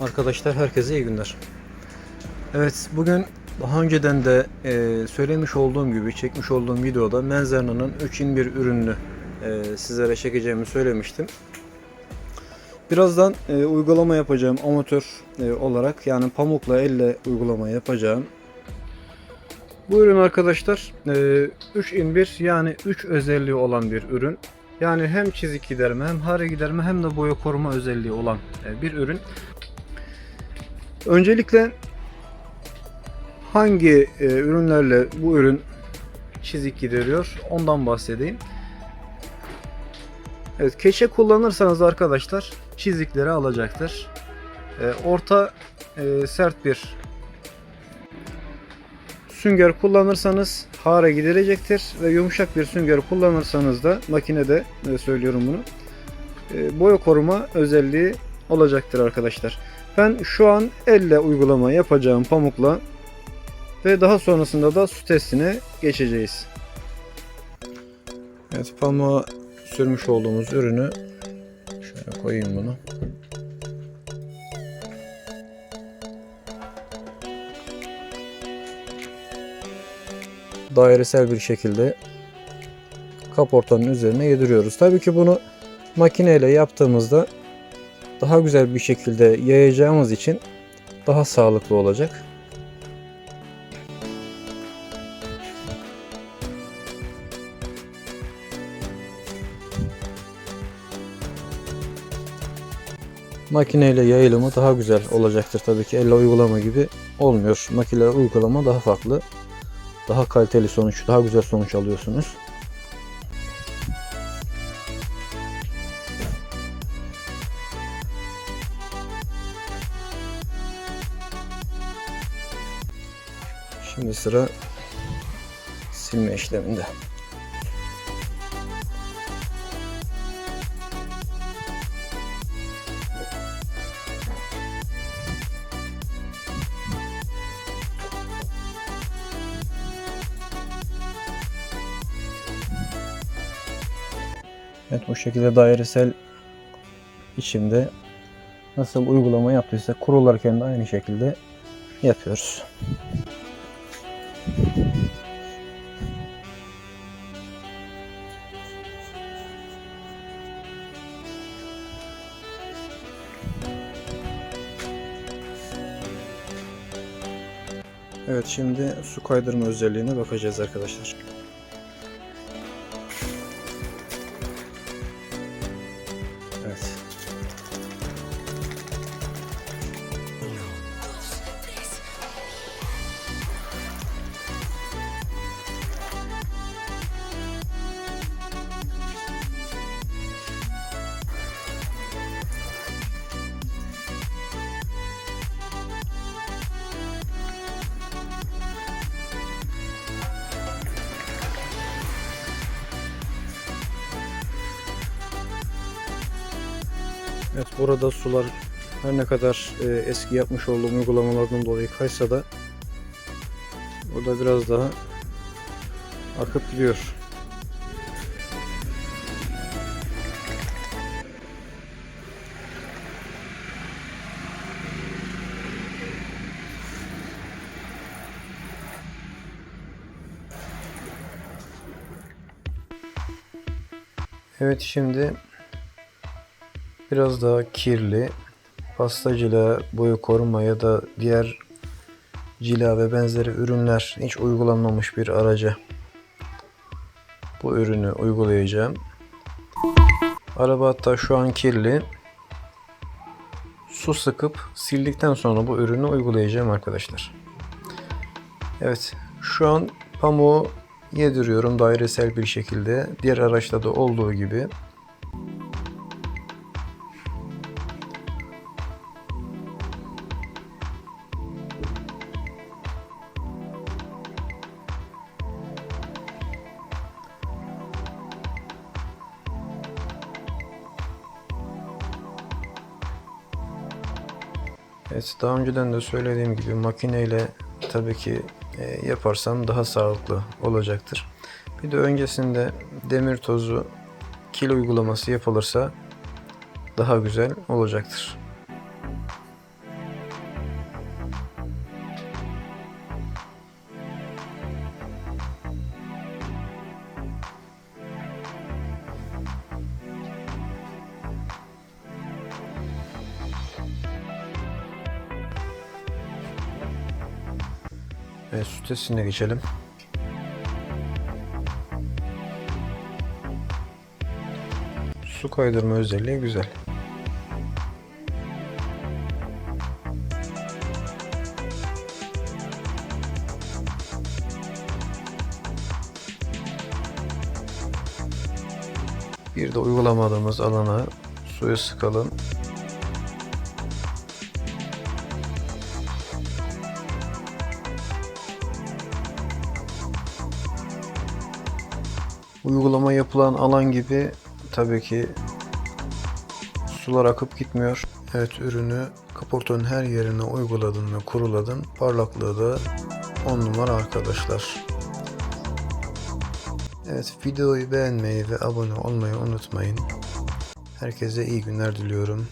Arkadaşlar herkese iyi günler. Evet bugün daha önceden de e, söylemiş olduğum gibi çekmiş olduğum videoda Menzerna'nın 3 in 1 ürününü e, sizlere çekeceğimi söylemiştim. Birazdan e, uygulama yapacağım amatör e, olarak yani pamukla elle uygulama yapacağım. Bu ürün arkadaşlar e, 3 in 1 yani 3 özelliği olan bir ürün. Yani hem çizik giderme hem hare giderme hem de boya koruma özelliği olan e, bir ürün. Öncelikle hangi e, ürünlerle bu ürün çizik gideriyor ondan bahsedeyim. Evet, keçe kullanırsanız arkadaşlar çizikleri alacaktır. E, orta e, sert bir sünger kullanırsanız hare giderecektir ve yumuşak bir sünger kullanırsanız da makinede e, söylüyorum bunu e, boya koruma özelliği olacaktır arkadaşlar. Ben şu an elle uygulama yapacağım pamukla ve daha sonrasında da su testine geçeceğiz. Evet pamuğa sürmüş olduğumuz ürünü şöyle koyayım bunu. Dairesel bir şekilde kaportanın üzerine yediriyoruz. Tabii ki bunu makineyle yaptığımızda daha güzel bir şekilde yayacağımız için daha sağlıklı olacak. Makineyle yayılımı daha güzel olacaktır tabii ki elle uygulama gibi olmuyor. Makineyle uygulama daha farklı. Daha kaliteli sonuç, daha güzel sonuç alıyorsunuz. Şimdi sıra silme işleminde. Evet bu şekilde dairesel içinde nasıl uygulama yaptıysa kurularken de aynı şekilde yapıyoruz. Evet şimdi su kaydırma özelliğine bakacağız arkadaşlar. Evet. Evet burada sular her ne kadar e, eski yapmış olduğum uygulamalardan dolayı kaysa da burada biraz daha akıp gidiyor. Evet şimdi biraz daha kirli pasta cila, boyu koruma ya da diğer cila ve benzeri ürünler hiç uygulanmamış bir araca bu ürünü uygulayacağım. Araba hatta şu an kirli. Su sıkıp sildikten sonra bu ürünü uygulayacağım arkadaşlar. Evet şu an pamuğu yediriyorum dairesel bir şekilde. Diğer araçta da olduğu gibi. Evet daha önceden de söylediğim gibi makineyle tabii ki e, yaparsam daha sağlıklı olacaktır. Bir de öncesinde demir tozu kil uygulaması yapılırsa daha güzel olacaktır. Evet su geçelim. Su kaydırma özelliği güzel. Bir de uygulamadığımız alana suyu sıkalım. Uygulama yapılan alan gibi tabii ki sular akıp gitmiyor. Evet ürünü kaportanın her yerine uyguladım ve kuruladım. Parlaklığı da 10 numara arkadaşlar. Evet videoyu beğenmeyi ve abone olmayı unutmayın. Herkese iyi günler diliyorum.